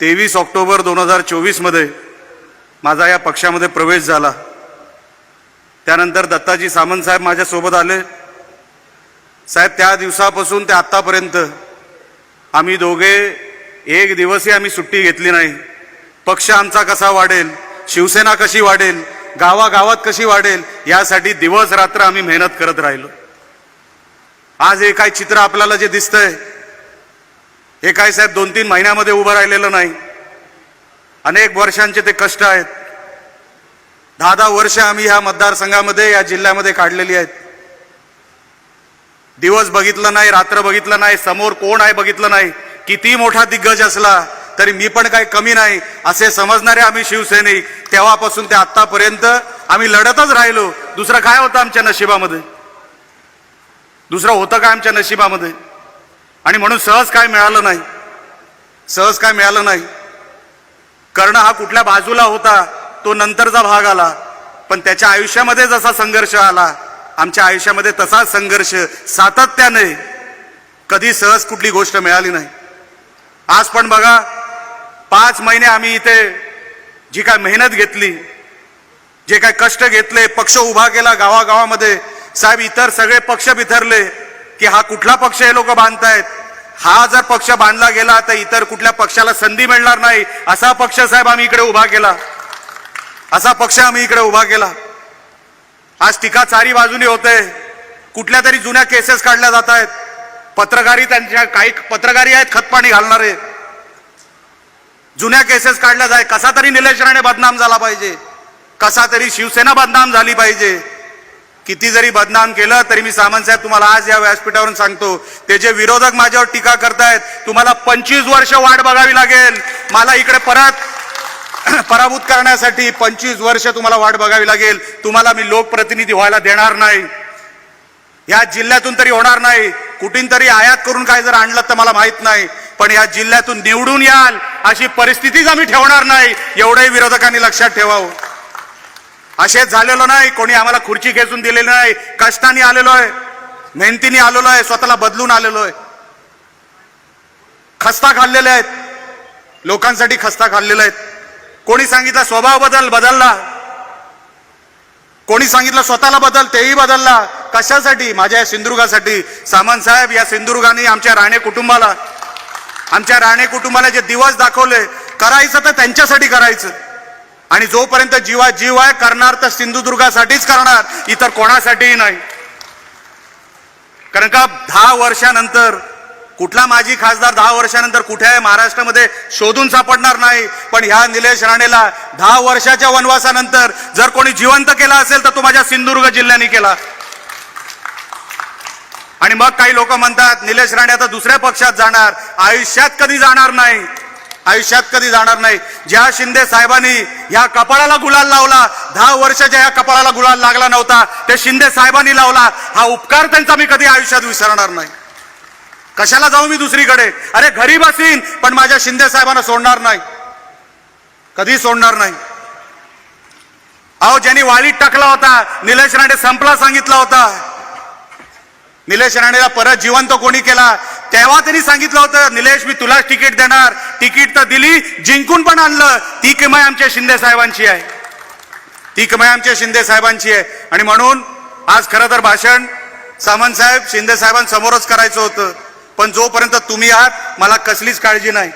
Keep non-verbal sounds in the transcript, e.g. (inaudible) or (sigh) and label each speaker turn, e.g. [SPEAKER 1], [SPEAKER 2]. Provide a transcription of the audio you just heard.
[SPEAKER 1] तेवीस ऑक्टोबर दोन हजार चोवीसमध्ये माझा या पक्षामध्ये प्रवेश झाला. त्यानंतर दत्ताजी सामंत साहेब माझ्यासोबत आले. साहेब त्या दिवसापासून ते आत्तापर्यंत आम्ही दोघे एक दिवसही आम्ही सुट्टी घेतली नाही. पक्ष आमचा कसा वाढेल? शिवसेना कशी वाढेल? गावागावात कशी वाढेल? यासाठी दिवस रात्र आम्ही मेहनत करत राहिलो. आज हे काय चित्र आपल्याला जे दिसतंय हे काय साहेब दोन तीन महिन्यामध्ये उभं राहिलेलं नाही. अनेक वर्षांचे ते कष्ट आहेत. दहा दहा वर्ष आम्ही ह्या मतदारसंघामध्ये या जिल्ह्यामध्ये काढलेली आहेत. दिवस बघितलं नाही रात्र बघितलं नाही समोर कोण आहे बघितलं नाही. किती मोठा दिग्गज असला तरी मी पण काही कमी नाही. असे समजणारे आम्ही शिवसैनिक तेव्हापासून ते आतापर्यंत आम्ही लढतच राहिलो. दुसरं काय होतं आमच्या नशिबामध्ये? दुसरं होतं काय आमच्या नशिबामध्ये? आणि म्हणून सहज काय मिळालं नाही. सहज काय मिळालं नाही. कर्ण हा कुठल्या बाजूला होता तो नंतरचा भाग आला. पण त्याच्या आयुष्यामध्ये जसा संघर्ष आला आमच्या आयुष्यामध्ये तसा संघर्ष सातत्याने कधी सहज कुठली गोष्ट मिळाली नाही. आज पण बघा पाच महिने आम्ही इथे जी काय मेहनत घेतली जे काय कष्ट घेतले पक्ष उभा केला गावागावामध्ये साहेब इतर सगळे पक्ष बिथरले की हा कुठला पक्ष हे लोक बांधतायत? हा जर पक्ष बांधला गेला तर इतर कुठल्या पक्षाला संधी मिळणार नाही? असा पक्ष साहेब आम्ही इकडे उभा केला. असा पक्ष आम्ही इकडे उभा केला. आज टीका चारी बाजूनी होते. कुठल्या तरी जुन्या केसेस काढल्या जात आहेत पत्रकारी त्यांच्या काही पत्रकारी आहेत खतपाणी घालणारे. जुन्या केसेस काढल्या जाय कसा तरी निलेश राणे बदनाम झाला पाहिजे. कसा तरी शिवसेना बदनाम झाली पाहिजे. किती जरी बदनाम केलं तरी मी सामंतसाहेब तुम्हाला आज या व्यासपीठावरून सांगतो ते जे विरोधक माझ्यावर टीका करतायत तुम्हाला पंचवीस वर्ष वाट बघावी लागेल. मला इकडे परत (clears throat) पराभूत करण्यासाठी पंचवीस वर्ष तुम्हाला वाट बघावी लागेल. तुम्हाला मी लोकप्रतिनिधी व्हायला देणार नाही. या जिल्ह्यातून तरी होणार नाही. कुठून तरी आयात करून काय जर आणलं तर मला माहीत नाही. पण या जिल्ह्यातून निवडून याल अशी परिस्थितीच आम्ही ठेवणार नाही. एवढंही विरोधकांनी लक्षात ठेवावं. असेच झालेलो नाही. कोणी आम्हाला खुर्ची खेचून दिलेली नाही. कष्टाने आलेलो आहे. मेहनतीने आलेलो आहे. स्वतःला बदलून आलेलो आहे. खस्ता खाल्लेले आहेत. लोकांसाठी खस्ता खाल्लेले आहेत. कोणी सांगितलं स्वभाव बदल बदलला. कोणी सांगितलं स्वतःला बदल तेही बदलला. कशासाठी? माझ्या या सिंधुदुर्गासाठी. सामंत साहेब या सिंधुदुर्गाने आमच्या राणे कुटुंबाला आमच्या राणे कुटुंबाला जे दिवस दाखवले करायचं तर त्यांच्यासाठी करायचं. आणि जोपर्यंत जीवा जीव आहे करणार तर सिंधुदुर्गासाठीच करणार इतर कोणासाठीही नाही. कारण का दहा वर्षानंतर कुठला माजी खासदार दहा वर्षानंतर कुठे आहे महाराष्ट्रामध्ये शोधून सापडणार नाही. पण ह्या निलेश राणेला दहा वर्षाच्या वनवासानंतर जर कोणी जिवंत केला असेल तर तो माझ्या सिंधुदुर्ग जिल्ह्याने केला. आणि मग काही लोक म्हणतात निलेश राणे आता दुसऱ्या पक्षात जाणार आयुष्यात कधी जाणार नाही. आयुष्यात कधी जाणार नाही. ज्या शिंदे साहेबांनी ह्या कपाळाला गुलाल लावला दहा वर्षाच्या ह्या कपाळाला गुलाल लागला नव्हता ते शिंदे साहेबांनी लावला हा उपकार त्यांचा मी कधी आयुष्यात विसरणार नाही. कशाला जाऊ मी दुसरीकडे? अरे घरी बसीन पण माझ्या शिंदे साहेबांना सोडणार नाही. कधी सोडणार नाही. अहो ज्यांनी वाळीत टाकला होता निलेश राणे संपला सांगितला होता. निलेश राणेला परत जिवंत कोणी केला? तेव्हा त्यांनी सांगितलं होतं निलेश मी तुलाच तिकीट देणार. तिकीट तर दिली जिंकून पण आणलं. ती किमय आमच्या शिंदे साहेबांची आहे. ती किमय आमच्या शिंदे साहेबांची आहे. आणि म्हणून आज खरं तर भाषण सामंत साहेब शिंदे साहेबांसमोरच करायचं होतं. पण जोपर्यंत तुम्ही आहात मला कसलीच काळजी नाही.